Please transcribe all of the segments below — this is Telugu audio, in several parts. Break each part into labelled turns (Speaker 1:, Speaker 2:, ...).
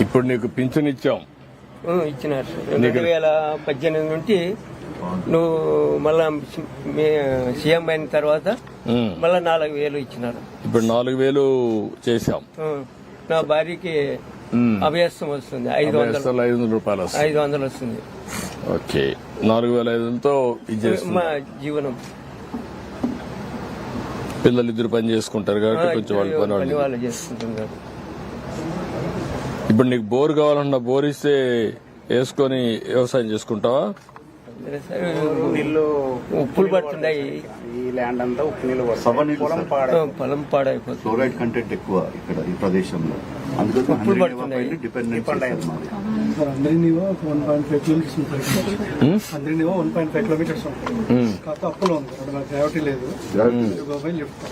Speaker 1: ఇప్పుడు నీకు పింఛన్ ఇచ్చాం.
Speaker 2: ఇచ్చినారు. రెండు వేల పద్దెనిమిది నుండి నువ్వు మళ్ళా సీఎం అయిన తర్వాత. మళ్ళా నాలుగు వేలు ఇచ్చినారు.
Speaker 1: ఇప్పుడు నాలుగు వేలు చేశాం.
Speaker 2: నా భార్యకి. అభ్యాసం వస్తుంది. ఐదు వందలు.
Speaker 1: ఐదు వందల రూపాయలు
Speaker 2: ఐదు వందలు వస్తుంది.
Speaker 1: ఓకే. నాలుగు వేల ఐదు వందలతో
Speaker 2: మా జీవనం.
Speaker 1: పిల్లలు ఇద్దరు పని చేసుకుంటారు కాబట్టి కొంచెం వాళ్ళు పని వాళ్ళు
Speaker 2: వాళ్ళు చేసుకుంటున్నారు
Speaker 1: ఇప్పుడు నీకు బోర్ కావాలన్నా బోర్ ఇస్తే వేసుకొని వ్యవసాయం చేసుకుంటావా?
Speaker 2: ఉప్పులు పడుతున్నాయి.
Speaker 3: ఈ ల్యాండ్ అంతా ఉప్పు నీళ్ళు పొలం. పాడ
Speaker 2: పాడైపోతుంది.
Speaker 4: ఫ్లోరైడ్ కంటెంట్ ఎక్కువ ఇక్కడ ఈ ప్రదేశంలో. అందుకని
Speaker 2: ఉప్పులు
Speaker 5: అందరినీవో వన్ పాయింట్ ఫైవ్ కిలోమీటర్స్ అందరినీవో వన్ పాయింట్ ఫైవ్ కిలోమీటర్స్ ఉంటుంది కాకపోతే అప్పులో ఉంది. గ్రావిటీ లేదు. లిఫ్ట్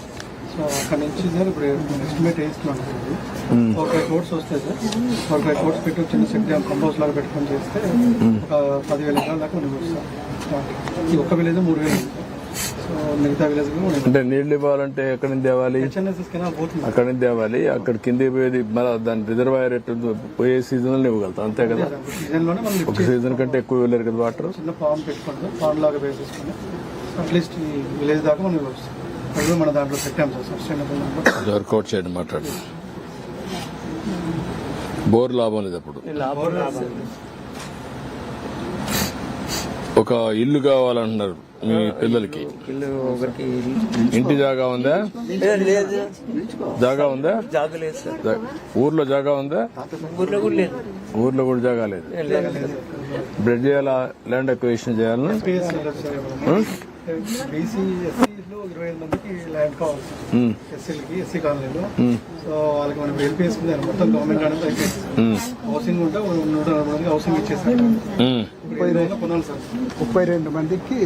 Speaker 5: సో అక్కడ నుంచి సార్ ఇప్పుడు ఎస్టిమేట్ ఇది. ఒక ఫైవ్ కోర్స్ వస్తాయి సార్. ఒక ఫైవ్ కోర్స్ పెట్టి చిన్న సెట్ కంపోజ్ లాగా పెట్టుకొని చేస్తే ఒక పదివేల ఎకరాల దాకా మనం వస్తాం ఈ ఒక్క విలేజ్ మూడు వేలు. సో మిగతా విలేజ్
Speaker 1: అంటే నీళ్ళు ఇవ్వాలంటే ఎక్కడి నుంచి తేవాలి? అక్కడి నుంచి తేవాలి. అక్కడ కింద పోయేది మళ్ళీ దాని రిజర్వాయర్ పోయే సీజన్లో ఇవ్వగలుగుతాం. అంతే కదా?
Speaker 5: సీజన్లోనే మనం
Speaker 1: ఒక సీజన్ కంటే ఎక్కువ వెళ్ళారు కదా వాటర్
Speaker 5: చిన్న ఫామ్ ఫామ్ లాగా వేసేసుకొని అట్లీస్ట్ ఈ విలేజ్ దాకా మనం కూడా మన దాంట్లో పెట్టాం సార్ సస్టైనబుల్ దాంట్లో.
Speaker 1: వర్కౌట్ చేయండి మాట్లాడు బోర్ లాభం లేదు అప్పుడు. ఒక ఇల్లు కావాలంటున్నారు మీ పిల్లలకి. ఇంటి జాగా ఉందా?
Speaker 2: లేదు, లేదు.
Speaker 1: జాగా ఉందా? ఊర్లో జాగా ఉందా?
Speaker 2: ఊర్లో కూడా లేదు.
Speaker 1: ఊర్లో కూడా జాగా లేదు. బ్రెడ్ చేయాలా? ల్యాండ్ అక్విజిషన్ చేయాలని
Speaker 5: ల్యాండ్ కావాలి సార్ ఎస్సీలకి ఎస్సీ కాలనీలో. సో వాళ్ళకి మనం ఎల్పిఎస్ మీద మొత్తం గవర్నమెంట్ అనేది అయిపోయింది హౌసింగ్ ఉంటే నూట నలభై మందికి హౌసింగ్ ఇచ్చేసారు ముప్పై రెండు కొనాలి సార్.
Speaker 6: ముప్పై రెండు మందికి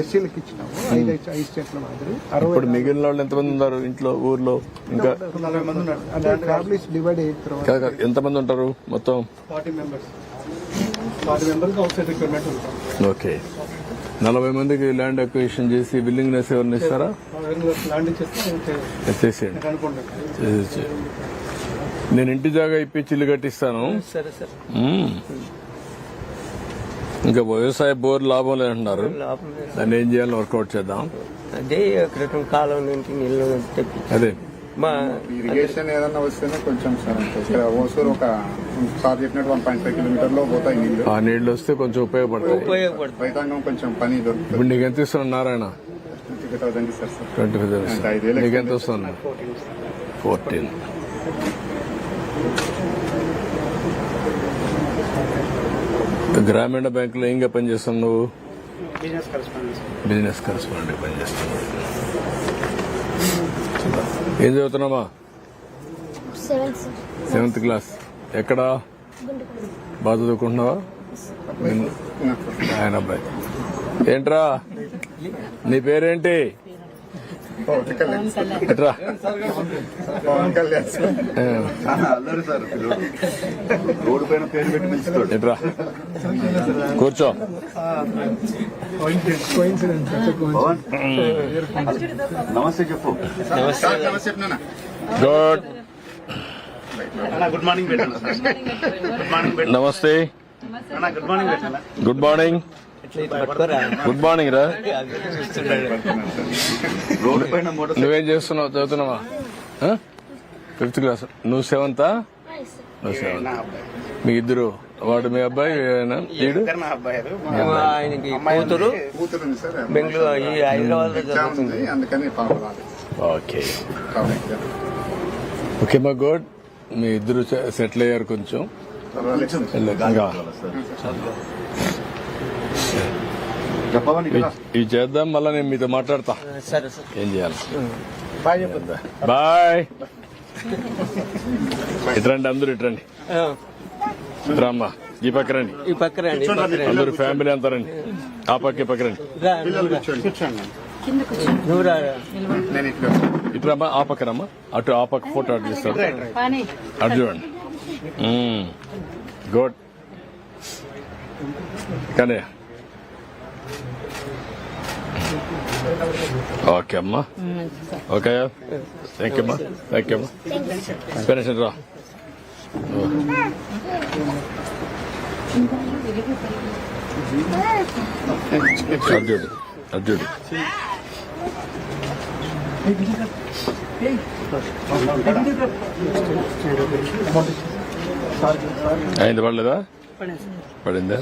Speaker 6: ఎస్సీలకు ఇచ్చినాము. ఐదు ఐదు స్టేట్ల మాదిరి. అరవై
Speaker 1: ఇప్పుడు మిగిలిన వాళ్ళు ఎంతమంది ఉన్నారు ఇంట్లో ఊర్లో? ఇంకా
Speaker 5: నలభై మంది ఉన్నారు.
Speaker 6: అంటే ఫ్యామిలీస్ డివైడ్ అయిన తర్వాత
Speaker 1: ఎంతమంది ఉంటారు మొత్తం?
Speaker 5: Forty members. Forty members outside requirement ఉంటాం
Speaker 1: ఓకే. నలభై మందికి ల్యాండ్ అక్విజిషన్ చేసి విల్లింగ్నెస్ ఎవరిని ఇస్తారా?
Speaker 5: నేను
Speaker 1: చేసేయండి. ఇంటి జాగా ఇప్పించి ఇల్లు కట్టిస్తాను.
Speaker 2: సరే సార్.
Speaker 1: మ్మ్. ఇంకా వ్యవసాయ బోర్ లాభం లేదంటున్నారు. దాన్ని ఏం చేయాలని వర్కౌట్ చేద్దాం.
Speaker 2: అదే క్రితం కాలం నుంచి నీళ్ళు తెప్పి
Speaker 1: అదే.
Speaker 2: మా
Speaker 3: ఇరిగేషన్ ఏదన్నా వస్తేనే కొంచెం సార్ ఇక్కడ ఓసూరు ఒక సార్ చెప్పినట్టు వన్ పాయింట్ ఫైవ్ కిలోమీటర్లో పోతాయి నీళ్ళు
Speaker 1: ఆ నీళ్ళు వస్తే కొంచెం ఉపయోగపడతాయి.
Speaker 2: ఉపయోగపడుతుంది
Speaker 3: రైతాంగం కొంచెం పని దొరుకుతుంది.
Speaker 1: ఇప్పుడు నీకు ఎంత ఇస్తున్నాడు నారాయణ?
Speaker 3: ట్వంటీ థౌసండ్ ఇస్తారు సార్.
Speaker 1: ట్వంటీ ఫైవ్
Speaker 3: అంటే ఐదు వేలు
Speaker 1: నీకు ఎంత వస్తుంది ఫోర్టీన్. గ్రామీణ బ్యాంకులో ఏంగా పనిచేస్తావు నువ్వు?
Speaker 3: బిజినెస్
Speaker 1: బిజినెస్ కరెస్పాండెంట్ పనిచేస్తున్నావు ఏం చదువుతున్నామా సెవెంత్ క్లాస్. ఎక్కడా? బాగా చదువుకుంటున్నావా? ఆయన అబ్బాయి. ఏంట్రా? నీ పేరేంటి?
Speaker 3: పవన్ కళ్యాణ్ సార్
Speaker 1: ఆ,
Speaker 4: చాలా అల్లరి సార్ పిల్లోడు. రోడ్డు పైన పేరు పెట్టి పిలుస్తాడు
Speaker 1: ఎట్రా? కూర్చో.
Speaker 4: నమస్తే చెప్పు.
Speaker 1: Good.
Speaker 3: Good morning good morning
Speaker 1: నమస్తే.
Speaker 3: Good morning
Speaker 1: good morning. Good morning రా.
Speaker 4: రోడ్డు పైన మోటార్
Speaker 1: నువ్వేం చేస్తున్నావు? చదువుతున్నావా? ఫిఫ్త్ క్లాస్ నువ్వు సెవెంతా నువ్వు మీ ఇద్దరు వాడు మీ అబ్బాయి వీడు?
Speaker 2: ఆయనకి కూతురు. బెంగళూరు ఈ హైదరాబాద్
Speaker 1: ఓకే. ఓకే మా గుడ్ మీ ఇద్దరు సెటిల్ అయ్యారు కొంచెం
Speaker 3: పర్వాలేదు సార్.
Speaker 1: వెళ్ళు, ఇంకా
Speaker 4: చెప్పవని
Speaker 1: ఇవి చేద్దాం మళ్ళీ నేను మీతో మాట్లాడతా.
Speaker 2: సరే సార్.
Speaker 1: ఏం చేయాలి?
Speaker 3: బాయ్
Speaker 1: ఇట్రండి అందరూ ఇట్రండి.
Speaker 2: ఆ,
Speaker 1: ఇట్రమ్మా ఈ పక్క రండి.
Speaker 2: ఈ పక్క రండి
Speaker 1: అందరూ ఫ్యామిలీ అంతా రండి. ఆ పక్క ఈ పక్క రండి. ఇట్రమ్మా ఆ పక్క రమ్మా. అటు ఆ పక్క ఫోటో అటు తీస్తాడు. అటు చూడండి. గుడ్. కానీ ఓకే అమ్మా. ఓకే థ్యాంక్ యూ అమ్మా. థ్యాంక్ యూ అమ్మా. ఫినిష్ రా అర్జుడు అర్జుడు అయింది పడలేదా? పడిందా.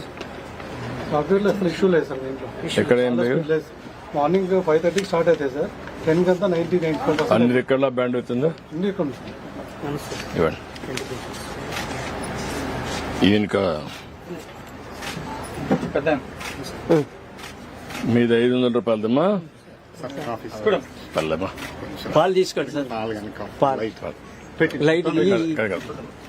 Speaker 5: సాఫ్ట్వేర్లో అసలు ఇష్యూ లేదు సార్ దీంట్లో.
Speaker 1: ఎక్కడ ఏం లేదు.
Speaker 5: మార్నింగ్ ఫైవ్ థర్టీకి స్టార్ట్ అవుతాయి సార్. టెన్ కంతా నైన్టీ నైన్టీ ఫైవ్
Speaker 1: అన్ని రికార్డుల బ్యాండ్ అవుతుందా?
Speaker 5: ఇక్కడ
Speaker 1: ఇవ్వండి. ఈయనక మీది ఐదు వందల రూపాయలదమ్మా. పల్లెమ్మా
Speaker 2: పాలు తీసుకోండి సార్. పాలు లైట్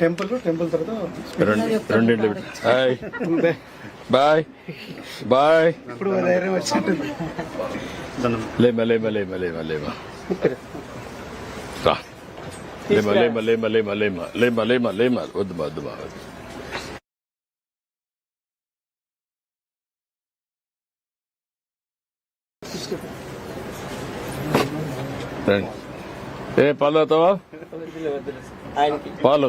Speaker 5: టెంపుల్ టెంపుల్ తర్వాత
Speaker 1: రెండు రెండు ఇళ్ళు పెట్టారు హాయ్. బాయ్. బాయ్.
Speaker 5: ఇప్పుడు ధైర్యం వచ్చినట్టుంది.
Speaker 1: లేమా లేమా లేమా లేమా లేమా. రా. లేమా లేమా లేమా లేమా లేమా లేమా లేమా లేమా. వద్దు వద్దు మా వద్దు. రండి. ఏ పాలు అవుతావా పాలు?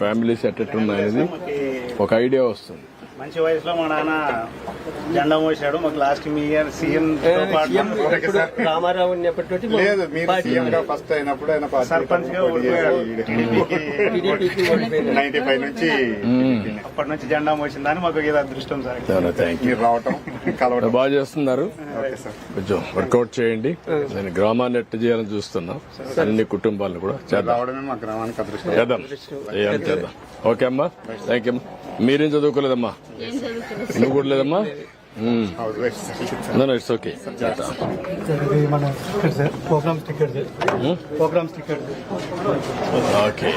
Speaker 1: ఫ్యామిలీస్ ఎట్టెట్టున్నాయనేది ఒక ఐడియా వస్తుంది.
Speaker 7: మంచి వయసులో మా నాన్న జెండా మోసాడు మాకు లాస్ట్ మీ ఇయర్ సీఎం
Speaker 2: రామారావు ఉన్నప్పటి నుండి మా
Speaker 3: లేదు మీరు
Speaker 2: పార్టీ
Speaker 3: సీఎం గా ఫస్ట్ అయినప్పుడు ఆయన
Speaker 2: సర్పంచ్గా.
Speaker 3: నైన్టీ ఫైవ్ నుంచి
Speaker 7: అప్పటి నుంచి జెండా మోసిందని మాకు ఇది అదృష్టం సార్.
Speaker 1: థ్యాంక్ యూ
Speaker 3: మీరు రావటం.
Speaker 1: బాగా చేస్తున్నారు. కొంచెం వర్కౌట్ చేయండి. నేను గ్రామాన్ని ఎట్టు చేయాలని చూస్తున్నాం. అన్ని కుటుంబాలను కూడా చేద్దాం. చేద్దాం. ఓకే అమ్మా. థ్యాంక్ యూ మీరేం చదువుకోలేదమ్మా? నువ్వు కూడా లేదమ్మా? Okay
Speaker 5: hmm?
Speaker 1: ఓకే